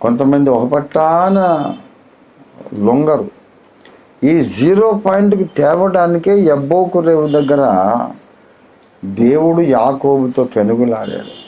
కొంతమంది ఒక పట్టాన లొంగరు. ఈ జీరో పాయింట్కి తేవడానికే ఎబ్బోకు రేవు దగ్గర దేవుడు యాకోబుతో పెనుగులాడాడు.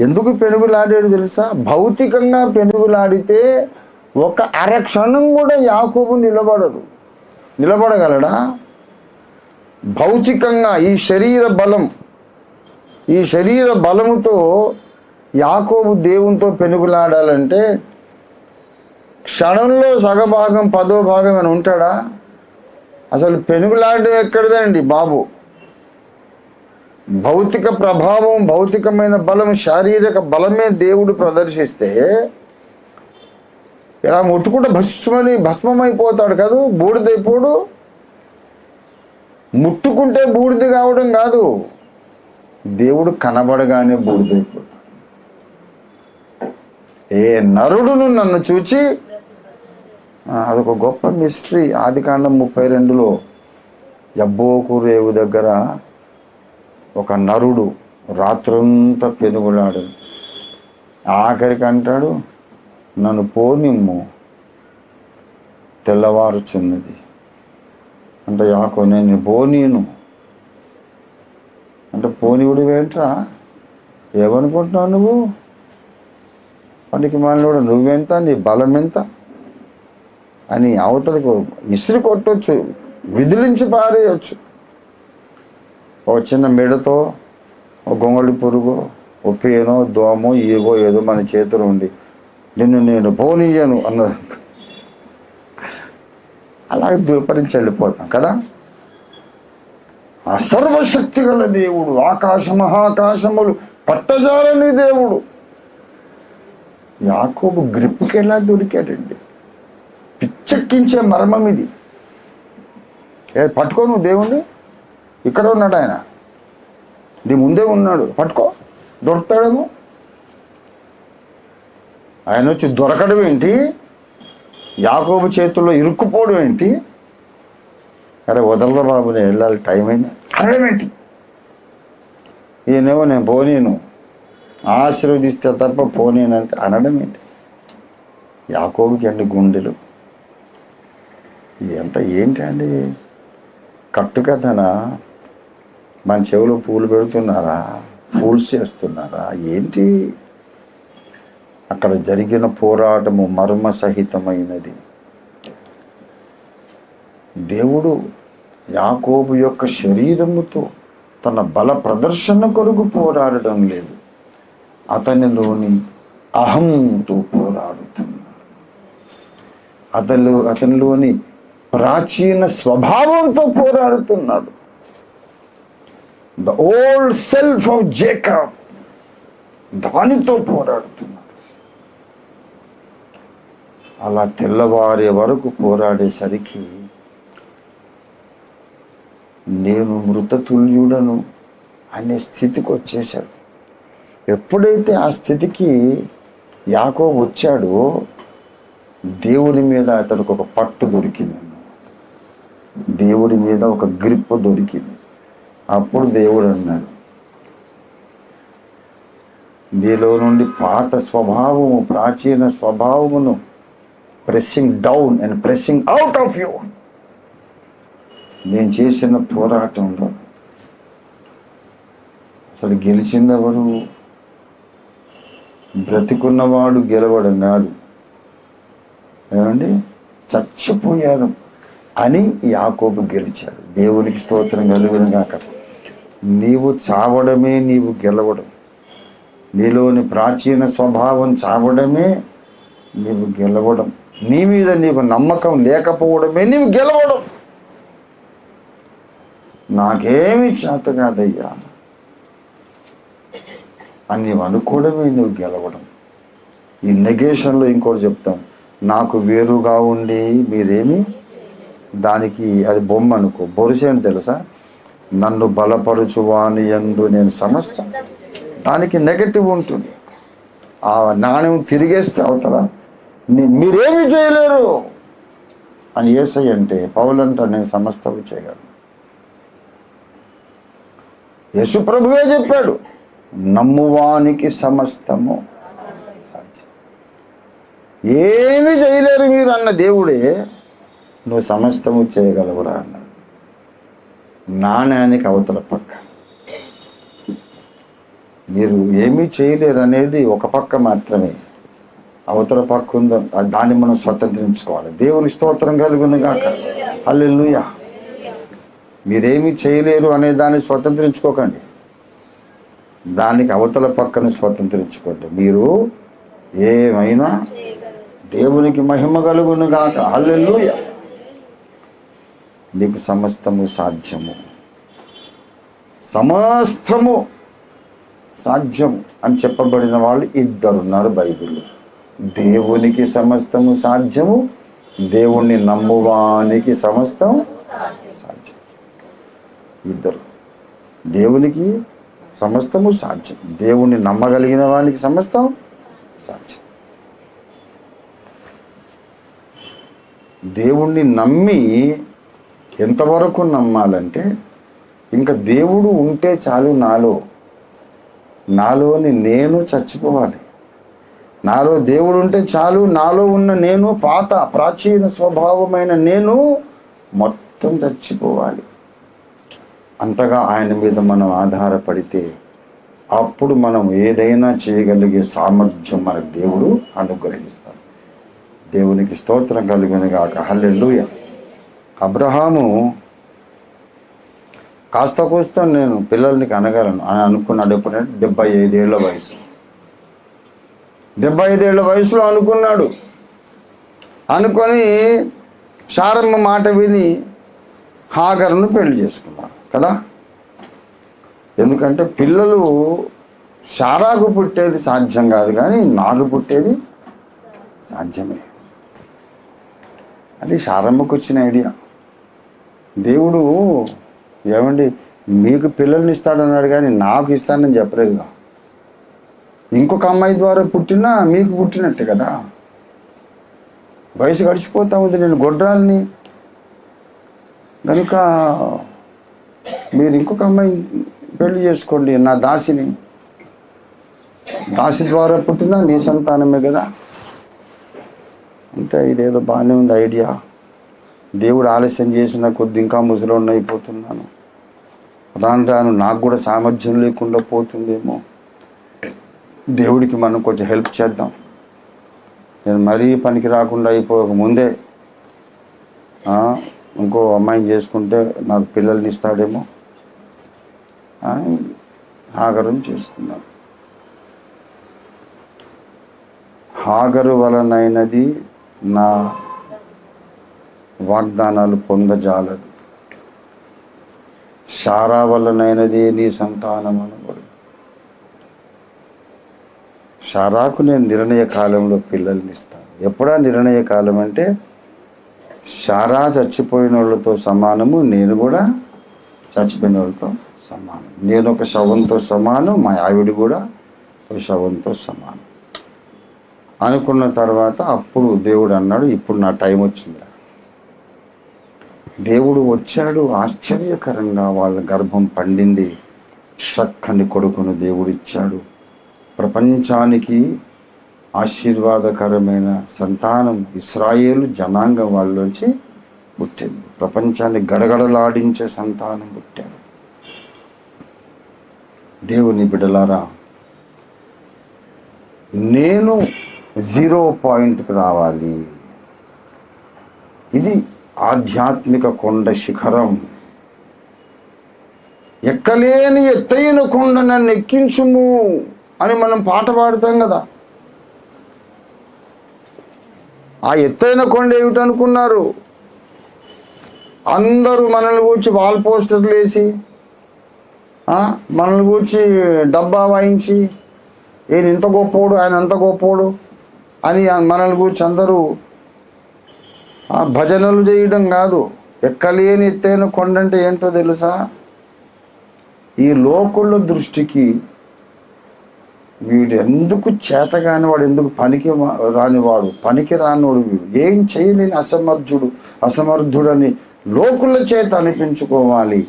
ఎందుకు పెనుగులాడాడు తెలుసా? భౌతికంగా పెనుగులాడితే ఒక అరక్షణం కూడా యాకోబు నిలబడడు. నిలబడగలడా? భౌతికంగా ఈ శరీర బలం ఈ శరీర బలముతో యాకోబు దేవునితో పెనుగులాడాలంటే క్షణంలో సగభాగం పదో భాగం అని ఉంటాడా? అసలు పెనుగులాడడం ఎక్కడిదండి బాబు? భౌతిక ప్రభావం భౌతికమైన బలం శారీరక బలమే దేవుడు ప్రదర్శిస్తే ఇలా ముట్టుకుంటే భస్మని భస్మమైపోతాడు కదా బూడిదైపోడు ముట్టుకుంటే బూడిద కావడం కాదు దేవుడు కనబడగానే బూడిదైపోడు ఏ నరుడును నన్ను చూచి అదొక గొప్ప మిస్టరీ ఆది కాండం ముప్పై రెండులో యబ్బోకు రేవు దగ్గర ఒక నరుడు రాత్రంతా పెనుగులాడు ఆఖరికి అంటాడు నన్ను పోనిమ్ము తెల్లవారుచున్నది. అంటే యాకో నేను పోనీను అంటే పోనీవుడు ఏంట్రా? ఏమనుకుంటున్నావు నువ్వు? వాడికి మానవుడు నువ్వెంత నీ బలం ఎంత అని అవతలకు ఇసిరి కొట్టొచ్చు విదిలించి పారేయచ్చు. ఒక చిన్న మెడతో ఓ గొంగళి పురుగు ఓ పేనో దోమో ఏవో ఏదో మన చేతిలో ఉండి నిన్ను నేను పోనీయను అన్నది అలాగే దుర్పరించి వెళ్ళిపోతాం కదా? ఆ సర్వశక్తి గల దేవుడు ఆకాశ మహాకాశములు పట్టజాలని దేవుడు. యాకోబు గ్రిప్కి ఎలా దొరికాడండి? పిచ్చెక్కించే మర్మం ఇది. పట్టుకో నువ్వు దేవుణ్ణి. ఇక్కడ ఉన్నాడు ఆయన. నీ ముందే ఉన్నాడు. పట్టుకో. దొరుకుతాడేమో. ఆయన వచ్చి దొరకడం ఏంటి? యాకోబు చేతుల్లో ఇరుక్కుపోవడం ఏంటి? అరే వదలరా బాబు నేను వెళ్ళాలి టైం అయింది. అనడం ఏంటి? ఈయనేమో నేను పోనీను. ఆశీర్వదిస్తే తప్ప పోనేనంత అనడం ఏంటి? యాకోబుకి అండి గుండెలు? ఇదంతా ఏంటండి కట్టుకథనా మన చెవిలో పూలు పెడుతున్నారా? ఫూల్స్ చేస్తున్నారా? ఏంటి? అక్కడ జరిగిన పోరాటము మర్మ సహితమైనది దేవుడు యాకోబు యొక్క శరీరముతో తన బల ప్రదర్శన కొరకు పోరాడడం లేదు. అతనిలోని అహంతో పోరాడుతున్నాడు అతను అతనిలోని ప్రాచీన స్వభావంతో పోరాడుతున్నాడు. The old self of Jacob దానితో పోరాడుతున్నాడు. అలా తెల్లవారే వరకు పోరాడేసరికి నేను మృతతుల్యుడను అనే స్థితికి వచ్చేశాడు ఎప్పుడైతే ఆ స్థితికి యాకో వచ్చాడో దేవుడి మీద అతనికి ఒక పట్టు దొరికింది. దేవుడి మీద ఒక గ్రిప్ దొరికింది. అప్పుడు దేవుడు అన్నాడు నీలో నుండి పాత స్వభావము ప్రాచీన స్వభావమును pressing down and pressing out of you నేను చేసిన పోరాటంలో అసలు గెలిచిందెవరు? బ్రతికున్నవాడు గెలవడం కాదు. ఏమండి? చచ్చిపోయాను అని యాకోబు గెలిచాడు. దేవునికి స్తోత్రం కలుగును కాక నీవు చావడమే నీవు గెలవడం. నీలోని ప్రాచీన స్వభావం చావడమే నీవు గెలవడం. నీ మీద నీకు నమ్మకం లేకపోవడమే నీవు గెలవడం. నాకేమి చేత కాదయ్యా. అని నీవు అనుకోవడమే నువ్వు గెలవడం. ఈ నెగేషన్లో ఇంకోటి చెప్తాను నాకు వేరుగా ఉండి మీరేమి? దానికి అది బొమ్మ అనుకో. బొరిసే అని తెలుసా? నన్ను బలపరచువాని ఎందు నేను సమస్త. దానికి నెగటివ్ ఉంటుంది. ఆ నాణ్యం తిరిగేస్తే అవతల నీ- చేయలేరు. అని ఏసై అంటే పౌలంట నేను సమస్తవి చేయగలను. యేసు ప్రభువే చెప్పాడు. నమ్మువానికి సమస్తము సాధ్యం. ఏమీ చేయలేరు మీరు అన్న దేవుడే నువ్వు సమస్తము చేయగలవురా అన్నాడు. నాణ్యానికి అవతల పక్క. మీరు ఏమీ చేయలేరు అనేది ఒక పక్క మాత్రమే. అవతల పక్క ఉందో దాన్ని మనం స్వతంత్రించుకోవాలి. దేవుని స్తోత్రం కలుగును గాక హల్లెలూయా. మీరేమీ చేయలేరు అనే దాన్ని స్వతంత్రించుకోకండి. దానికి అవతల పక్కన స్వతంత్రించుకోండి. మీరు ఏమైనా దేవునికి మహిమ కలుగును గాక. అల్లెల్లు నీకు సమస్తము సాధ్యము. సమస్తము సాధ్యము అని చెప్పబడిన వాళ్ళు ఇద్దరున్నారు బైబిల్లో. దేవునికి సమస్తము సాధ్యము దేవుణ్ణి నమ్మువానికి సమస్తం సాధ్యం ఇద్దరు. దేవునికి సమస్తము సాధ్యం. దేవుణ్ణి నమ్మగలిగిన వానికి సమస్తం సాధ్యం. దేవుణ్ణి నమ్మి ఎంతవరకు నమ్మాలంటే ఇంకా దేవుడు ఉంటే చాలు నాలో. నాలోని నేను చచ్చిపోవాలి. నాలో దేవుడు ఉంటే చాలు నాలో ఉన్న నేను పాత ప్రాచీన స్వభావమైన నేను మొత్తం చచ్చిపోవాలి. అంతగా ఆయన మీద మనం ఆధారపడితే అప్పుడు మనం ఏదైనా చేయగలిగే సామర్థ్యం మనకు దేవుడు అనుగ్రహిస్తాడు. దేవునికి స్తోత్రం కలిగిన గాక. హల్లెల్లుయ అబ్రహాము కాస్త కూస్త నేను పిల్లల్ని కనగలను అని అనుకున్నాడు ఎప్పుడంటే డెబ్బై ఐదేళ్ళ వయసు. డెబ్బై ఐదేళ్ళ వయసులో అనుకున్నాడు. అనుకొని శారమ్మ మాట విని హాగర్ను పెళ్ళి చేసుకున్నాడు. కదా? ఎందుకంటే పిల్లలు శారాకు పుట్టేది సాధ్యం కాదు కానీ నాకు పుట్టేది సాధ్యమే. అది శారమ్మకు వచ్చిన ఐడియా. దేవుడు ఏమండి మీకు పిల్లల్ని ఇస్తాడన్నాడు కానీ నాకు ఇస్తానని చెప్పలేదుగా. ఇంకొక అమ్మాయి ద్వారా పుట్టినా మీకు పుట్టినట్టే కదా. వయసు గడిచిపోతా ఉంది నేను గొడ్రాల్ని. కనుక మీరు ఇంకొక అమ్మాయి పెళ్ళి చేసుకోండి నా దాసిని. దాసి ద్వారా పుట్టినా నీ సంతానమే కదా. అంటే ఇదేదో బాగానే ఉంది ఐడియా. దేవుడు ఆలస్యం చేసిన కొద్ది ఇంకా ముసలోడిని అయిపోతున్నాను. రాను రాను నాకు కూడా సామర్థ్యం లేకుండా పోతుందేమో. దేవుడికి మనం కొంచెం హెల్ప్ చేద్దాం. నేను మరీ పనికి రాకుండా అయిపోక ముందే ఇంకో అమ్మాయిని చేసుకుంటే నాకు పిల్లల్ని ఇస్తాడేమో. అని హాగరం చేసుకున్నాను హాగరు వలనైనది నా వాగ్దానాలు పొందజాలదు. సారా వలనైనది నీ సంతానం అనబడు సారాకు నేను నిర్ణయ కాలంలో పిల్లల్ని ఇస్తాను. ఎప్పుడా నిర్ణయ కాలం అంటే సారా చచ్చిపోయిన వాళ్ళతో సమానము నేను కూడా చచ్చిపోయిన వాళ్ళతో సమానం. నేను ఒక శవంతో సమానం మా ఆవిడ కూడా ఒక శవంతో సమానం. అనుకున్న తర్వాత అప్పుడు దేవుడు అన్నాడు ఇప్పుడు నా టైం వచ్చింది దేవుడు వచ్చాడు ఆశ్చర్యకరంగా వాళ్ళ గర్భం పండింది. చక్కని కొడుకును దేవుడు ఇచ్చాడు. ప్రపంచానికి ఆశీర్వాదకరమైన సంతానం ఇస్రాయేలు జనాంగం వాళ్ళలోంచి పుట్టింది. ప్రపంచాన్ని గడగడలాడించే సంతానం పుట్టాడు. దేవుని బిడలారా నేను జీరో పాయింట్కి రావాలి. ఇది ఆధ్యాత్మిక కొండ శిఖరం. ఎక్కలేని ఎత్తైన కొండ నన్ను ఎక్కించుము అని మనం పాట పాడుతాం కదా. ఆ ఎత్తైన కొండ ఏమిటనుకున్నారు? అందరూ మనల్ని కూర్చి వాల్ పోస్టర్లు వేసి మనల్ని కూర్చి డబ్బా వాయించి ఈయన ఇంత గొప్పోడు ఆయన అంత గొప్పోడు అని మనల్ని కూర్చి అందరూ భజనలు చేయడం కాదు ఎక్కలేని ఎత్తైన కొండంటే ఏంటో తెలుసా? ఈ లోకుల దృష్టికి వీడు ఎందుకు చేతగాని వాడు ఎందుకు పనికి రానివాడు పనికి రానివాడు వీడు? ఏం చేయలేని అసమర్థుడు అసమర్థుడని లోకుల చేత అనిపించుకోవాలి.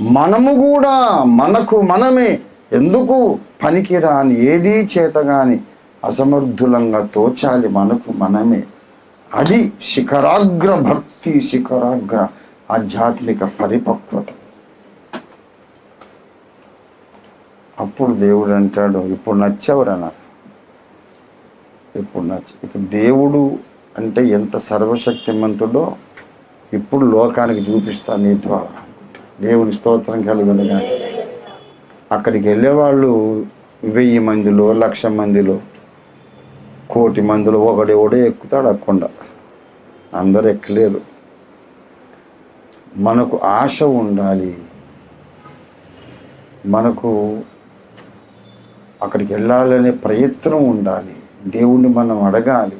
మనము కూడా మనకు మనమే ఎందుకు పనికిరాని ఏదీ చేతగాని అసమర్థులంగా తోచాలి మనకు మనమే. అది శిఖరాగ్ర భక్తి శిఖరాగ్ర ఆధ్యాత్మిక పరిపక్వత. అప్పుడు దేవుడు అంటాడు ఇప్పుడు నచ్చావురా నాకు ఇప్పుడు నచ్చ ఇప్పుడు దేవుడు అంటే ఎంత సర్వశక్తిమంతుడో ఇప్పుడు లోకానికి చూపిస్తాను నీ ద్వారా. దేవుని స్తోత్రం కలుగునుగా అక్కడికి వెళ్ళేవాళ్ళు వెయ్యి మందిలో లక్ష మందిలో కోటి మందిలో ఒకడెవడో ఎక్కుతాడు అక్కొండ అందరు ఎక్కలేరు. మనకు ఆశ ఉండాలి. మనకు అక్కడికి వెళ్ళాలనే ప్రయత్నం ఉండాలి. దేవుణ్ణి మనం అడగాలి.